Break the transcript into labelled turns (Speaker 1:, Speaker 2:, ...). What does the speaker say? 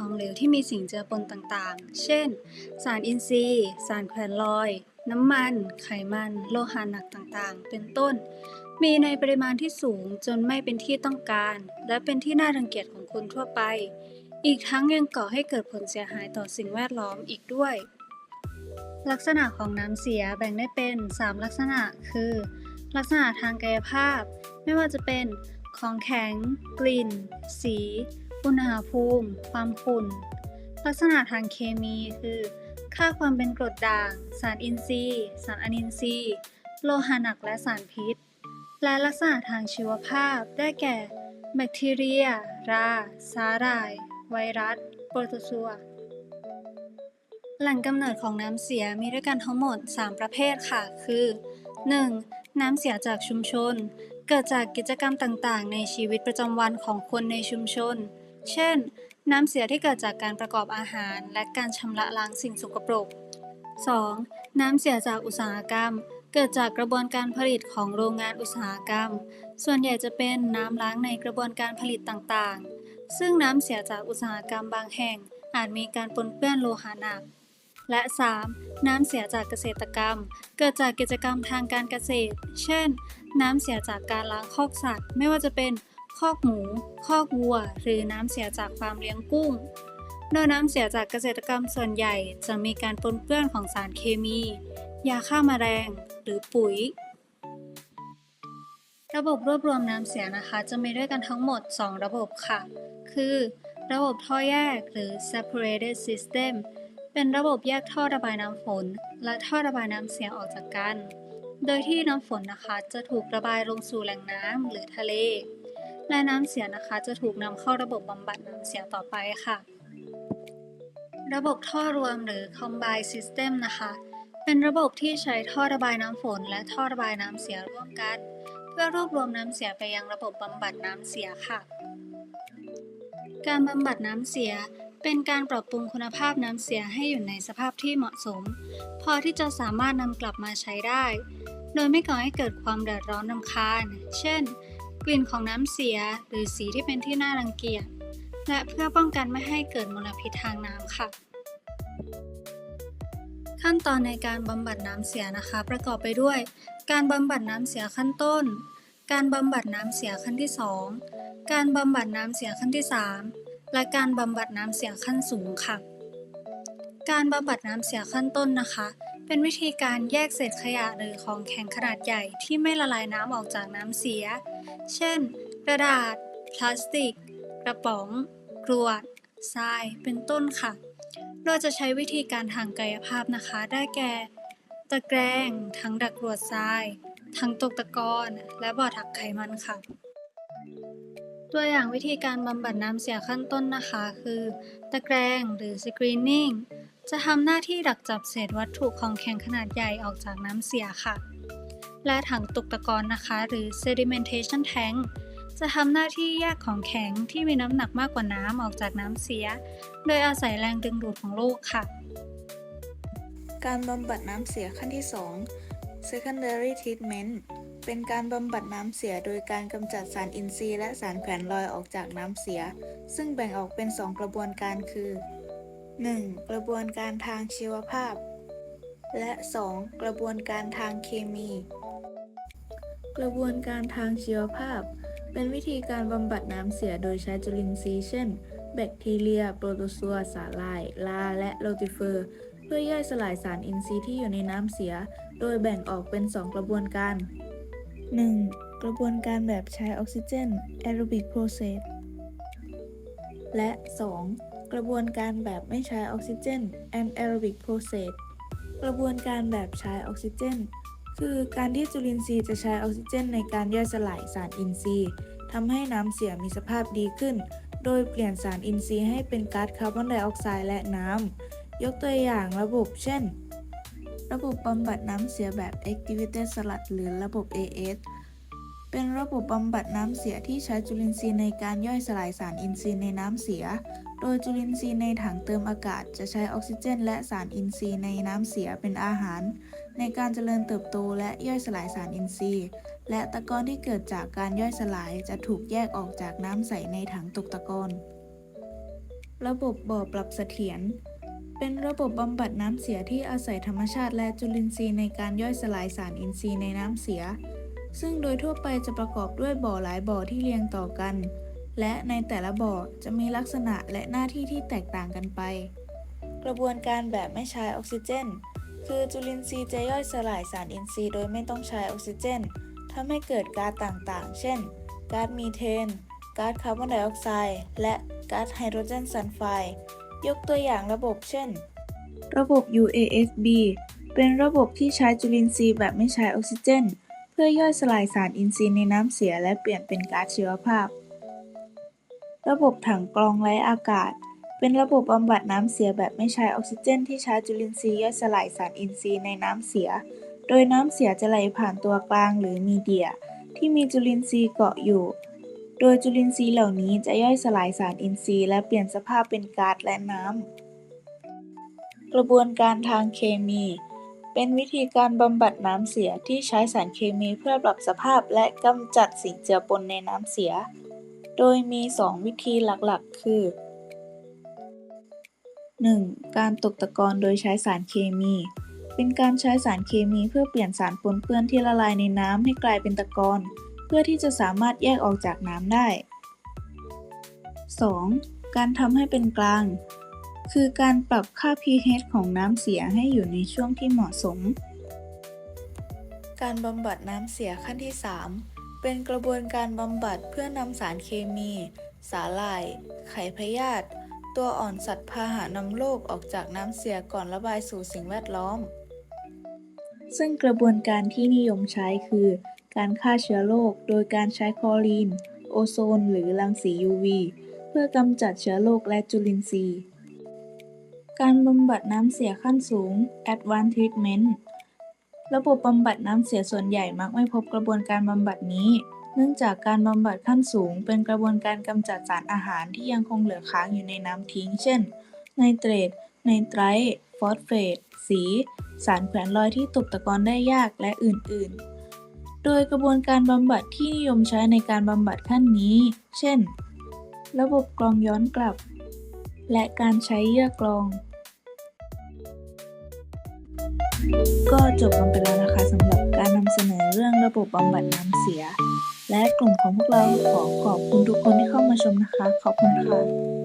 Speaker 1: ของเหลวที่มีสิ่งเจือปนต่างๆ เช่น สารอินทรีย์ สารแขวนลอย น้ำมัน ไขมัน โลหะหนักต่างๆ เป็นต้น มีในปริมาณที่สูงจนไม่เป็นที่ต้องการ และเป็นที่น่ารังเกียจของคนทั่วไป อีกทั้งยังก่อให้เกิดผลเสียหายต่อสิ่งแวดล้อมอีกด้วย ลักษณะของน้ำเสียแบ่งได้เป็น 3 ลักษณะ คือ ลักษณะทางกายภาพ ไม่ว่าจะเป็นของแข็ง กลิ่น สี อุณหภูมิ ความขุ่น ลักษณะทางเคมีคือ ค่าความเป็นกรดด่าง สารอินทรีย์ สารอนินทรีย์ โลหะหนักและสารพิษ และลักษณะทางชีวภาพได้แก่ แบคทีเรีย รา สาหร่าย ไวรัส โปรโตซัว แหล่งกำเนิดของน้ำเสียมีด้วยกันทั้งหมด 3 ประเภทค่ะ คือ 1. น้ำเสียจากชุมชน เกิดจากกิจกรรมต่างๆ ในชีวิตประจำวันของคนในชุมชน เช่น น้ำเสียที่เกิดจากการประกอบอาหาร และการชำระล้างสิ่งสกปรก 2. น้ำเสียจากอุตสาหกรรม เกิดจากกระบวนการผลิตของโรงงานอุตสาหกรรม ส่วนใหญ่จะเป็นน้ำล้างในกระบวนการผลิตต่างๆ ซึ่งน้ำเสียจากอุตสาหกรรมบางแห่ง อาจมีการปนเปื้อนโลหะหนัก และ 3. น้ำเสียจากเกษตรกรรม เกิดจากกิจกรรมทางการเกษตร เช่น น้ำเสียจากการล้างคอกสัตว์ ไม่ว่าจะเป็น คอกหมู คอกวัว หรือน้ำเสียจากฟาร์มเลี้ยงกุ้ง โดยน้ำเสียจากเกษตรกรรมส่วนใหญ่จะมีการปนเปื้อนของสารเคมี ยาฆ่าแมลง หรือปุ๋ย ระบบรวบรวมน้ำเสียนะคะ จะมีด้วยกันทั้งหมด 2 ระบบค่ะ คือ ระบบท่อแยกหรือ separated system เป็นระบบแยกท่อระบายน้ำฝน และท่อระบายน้ำเสียออกจากกัน โดยที่น้ำฝนนะคะจะถูกระบายลงสู่แหล่งน้ำหรือทะเล และน้ำเสียนะคะ จะถูกนำเข้าระบบบำบัดน้ำเสียต่อไปค่ะ ระบบท่อรวมหรือ combined system นะคะ เป็นระบบที่ใช้ท่อระบายน้ำฝน และท่อระบายน้ำเสียร่วมกัน เพื่อรวบรวมน้ำเสียไปยังระบบบำบัดน้ำเสียค่ะ การบำบัดน้ำเสียเป็นการปรับปรุงคุณภาพน้ำเสียให้อยู่ในสภาพที่เหมาะสม พอที่จะสามารถนำกลับมาใช้ได้ โดยไม่ก่อให้เกิดความเดือดร้อนรำคาญ เช่น กลิ่นของน้ำเสียหรือสีที่เป็นที่น่ารังเกียจ และเพื่อป้องกันไม่ให้เกิดมลพิษทางน้ำค่ะ ขั้นตอนในการบำบัดน้ำเสียนะคะ ประกอบไปด้วย การบำบัดน้ำเสียขั้นต้น การบำบัดน้ำเสียขั้นที่ 2 การบำบัดน้ำเสียขั้นที่ 3 และการบำบัดน้ำเสียขั้นสูงค่ะ การบำบัดน้ำเสียขั้นต้นนะคะ เป็นวิธีการแยกเศษขยะหรือของแข็งขนาดใหญ่ที่ไม่ละลายน้ำออกจากน้ำเสีย เช่น กระดาษ พลาสติก กระป๋อง กรวด ทราย เป็นต้นค่ะ โดยจะใช้วิธีการทางกายภาพนะคะ ได้แก่ ตะแกรงทั้งดักกรวดทราย ทั้งตกตะกอน และบ่อถักไขมันค่ะตัวอย่างวิธีการบำบัดน้ำเสียขั้นต้นนะคะ คือ ตะแกรงหรือ screening จะทำหน้าที่ดักจับเศษวัตถุของแข็งขนาดใหญ่ออกจากน้ำเสียค่ะ และถังตกตะกอนนะคะ หรือ sedimentation tank จะทำหน้าที่แยกของแข็งที่มีน้ำหนักมากกว่าน้ำออกจากน้ำเสีย โดยอาศัยแรงดึงดูดของโลกค่ะ
Speaker 2: การบำบัดน้ำเสียขั้นที่ 2 secondary treatment เป็นการบำบัดน้ำเสียโดยการกำจัดสารอินทรีย์และสารแขวนลอยออกจากน้ำเสีย ซึ่งแบ่งออกเป็น 2 กระบวนการคือ 1. กระบวนการทางชีวภาพ และ 2. กระบวนการทางเคมี กระบวนการทางชีวภาพ เป็นวิธีการบำบัดน้ำเสียโดยใช้จุลินทรีย์เช่น แบคทีเรีย โปรโตซัว สาลาย ลา และโรติเฟอร์ เพื่อย่อยสลายสารอินทรีย์ที่อยู่ในน้ำเสีย โดยแบ่งออกเป็น 2 กระบวนการ 1. กระบวนการแบบใช้ออกซิเจน aerobic process และ 2. กระบวนการแบบไม่ใช้ออกซิเจน anaerobic process กระบวนการแบบใช้ออกซิเจน คือการที่จุลินทรีย์จะใช้ออกซิเจน ในการย่อยสลายสารอินทรีย์ทำให้น้ำเสียมีสภาพดีขึ้น โดยเปลี่ยนสารอินทรีย์ให้เป็นก๊าซคาร์บอนไดออกไซด์และน้ำ ยกตัวอย่างระบบเช่น ระบบบำบัดน้ำเสียแบบ Activated Sludge หรือระบบ AS เป็นระบบบำบัดน้ำเสียที่ใช้จุลินทรีย์ในการย่อยสลายสารอินทรีย์ในน้ำเสีย โดยจุลินทรีย์ในถังเติมอากาศ จะใช้ออกซิเจน และสารอินทรีย์ในน้ำเสียเป็นอาหาร ในการเจริญเติบโตและย่อยสลายสารอินทรีย์ และตะกอนที่เกิดจากการย่อยสลายจะถูกแยกออกจากน้ำใสในถังตกตะกอนระบบบ่อปรับเสถียรเป็นระบบบำบัดน้ำเสียที่อาศัยธรรมชาติและจุลินทรีย์ในการย่อยสลายสารอินทรีย์ในน้ำเสีย ซึ่งโดยทั่วไปจะประกอบด้วยบ่อหลายบ่อที่เรียงต่อกัน และในแต่ละบ่อจะมีลักษณะและหน้าที่ที่แตกต่างกันไป กระบวนการแบบไม่ใช้ออกซิเจน คือจุลินทรีย์จะย่อยสลายสารอินทรีย์โดยไม่ต้องใช้ออกซิเจนทำให้เกิดก๊าซต่างๆ เช่น ก๊าซมีเทน ก๊าซคาร์บอนไดออกไซด์ และก๊าซไฮโดรเจนซัลไฟด์ ยกตัวอย่างระบบเช่น ระบบ UASB เป็นระบบที่ใช้จุลินทรีย์แบบไม่ใช้ออกซิเจน เพื่อย่อยสลายสารอินทรีย์ในน้ำเสียและเปลี่ยนเป็นก๊าซชีวภาพ ระบบถังกรองไร้อากาศ เป็นระบบบำบัดน้ำเสียแบบไม่ใช้ออกซิเจนที่ใช้จุลินทรีย์ย่อยสลายสารอินทรีย์ในน้ำเสีย โดยน้ำเสียจะไหลผ่านตัวกลางหรือมีเดีย ที่มีจุลินทรีย์เกาะอยู่ โดยจุลินทรีย์เหล่านี้จะย่อยสลายสารอินทรีย์และเปลี่ยนสภาพเป็นก๊าซและน้ำ กระบวนการทางเคมี เป็นวิธีการบำบัดน้ำเสียที่ใช้สารเคมีเพื่อปรับสภาพและกำจัดสิ่งเจือปนในน้ำเสีย โดยมี 2 วิธีหลักๆ คือ 1. การตกตะกอนโดยใช้สารเคมี เป็นการใช้สารเคมีเพื่อเปลี่ยนสารปนเปื้อนที่ละลายในน้ำให้กลายเป็นตะกอนเพื่อที่จะสามารถแยกออกจากน้ำได้ 2. การทำให้เป็นกลาง คือการปรับค่า pH ของน้ำเสียให้อยู่ในช่วงที่เหมาะสม การบำบัดน้ำเสียขั้นที่ 3 เป็นกระบวนการบำบัดเพื่อนำสารเคมี สาหร่าย ไข่พยาธิตัวอ่อนสัตว์พาหะนำโรคออกจากน้ำเสียก่อนระบายสู่สิ่งแวดล้อม ซึ่งกระบวนการที่นิยมใช้คือ การฆ่าเชื้อโรคโดยการใช้คลอรีน โอโซน หรือรังสี UV เพื่อกำจัดเชื้อโรคและจุลินทรีย์ การบำบัดน้ำเสียขั้นสูง Advanced Treatment ระบบบำบัดน้ำเสียส่วนใหญ่มักไม่พบกระบวนการบำบัดนี้ เนื่องจากการบำบัดขั้นสูง เป็นกระบวนการกำจัดสารอาหารที่ยังคงเหลือค้างอยู่ในน้ำทิ้ง เช่น ไนเตรต ไนไตรท์ฟอสเฟต สี สารแขวนลอยที่ตกตะกอนได้ยากและอื่น ๆ โดยกระบวนการบำบัดที่นิยมใช้ในการบำบัดขั้นนี้ เช่น ระบบกรองย้อนกลับ และการใช้เยื่อกรอง ก็จบลงไปแล้วนะคะสำหรับการนำเสนอเรื่องระบบบำบัดน้ำเสีย และกลุ่มของพวกเราขอขอบคุณทุกคนที่เข้ามาชมนะคะ ขอบคุณค่ะ